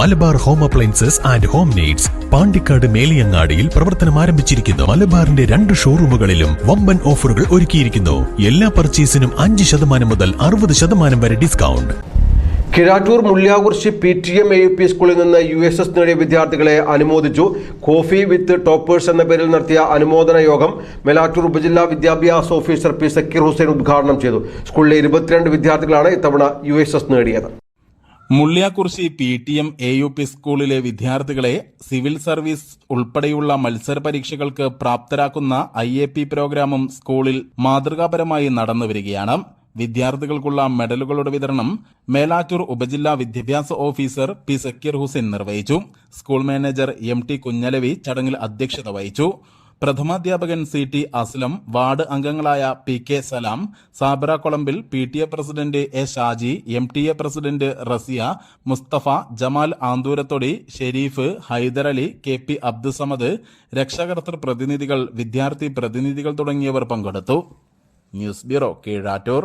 Malabar home appliances and home needs Pandikkad മേലിയങ്ങാടിയിൽ പ്രവർത്തനം ആരംഭിച്ചിരിക്കുന്നു. മലബാറിന്റെ രണ്ട് ഷോറൂമുകളിലും വമ്പൻ ഓഫറുകൾ ഒരുക്കിയിരിക്കുന്നു. എല്ലാ പർച്ചേസിനും അഞ്ച് ശതമാനം മുതൽ അറുപത് ശതമാനം വരെ discount. Kirattur Mullakurussi P T M A U P സ്കൂളിൽ നിന്ന് യു എസ് എസ് നേടിയ വിദ്യാർത്ഥികളെ അനുമോദിച്ചു. കോഫി വിത്ത് ടോപ്പേഴ്സ് എന്ന പേരിൽ നടത്തിയ അനുമോദന യോഗം മെലാറ്റൂർ ഉപജില്ലാ വിദ്യാഭ്യാസ ഓഫീസർ പി സക്കീർ ഹുസൈൻ ഉദ്ഘാടനം ചെയ്തു. സ്കൂളിലെ ഇരുപത്തിരണ്ട് വിദ്യാർത്ഥികളാണ് ഇത്തവണ യു എസ് എസ് നേടിയത്. Mulliyakurissi P T M A U P സ്കൂളിലെ വിദ്യാർത്ഥികളെ സിവിൽ സർവീസ് ഉൾപ്പെടെയുള്ള മത്സര പരീക്ഷകൾക്ക് പ്രാപ്തരാക്കുന്ന ഐ എ പി പ്രോഗ്രാമും സ്കൂളിൽ മാതൃകാപരമായി നടന്നുവരികയാണ് വിദ്യാർത്ഥികൾക്കുള്ള മെഡലുകളുടെ വിതരണം മേലാറ്റൂർ ഉപജില്ലാ വിദ്യാഭ്യാസ ഓഫീസർ പി സക്കീർ ഹുസൈൻ നിർവഹിച്ചു. School manager M T Kunjalavi ചടങ്ങിൽ അധ്യക്ഷത വഹിച്ചു. പ്രഥമാധ്യാപകൻ സി ടി അസ്ലം വാർഡ് അംഗങ്ങളായ P K Salam Sabara Kolambil P T A president A Shaji M T A president Rasiya Mustafa Jamal Anthurathodi Sherif Haidarali K P Abdussamad രക്ഷാകർത്തൃ പ്രതിനിധികൾ വിദ്യാർത്ഥി പ്രതിനിധികൾ തുടങ്ങിയവർ പങ്കെടുത്തു. News bureau Keezhattur.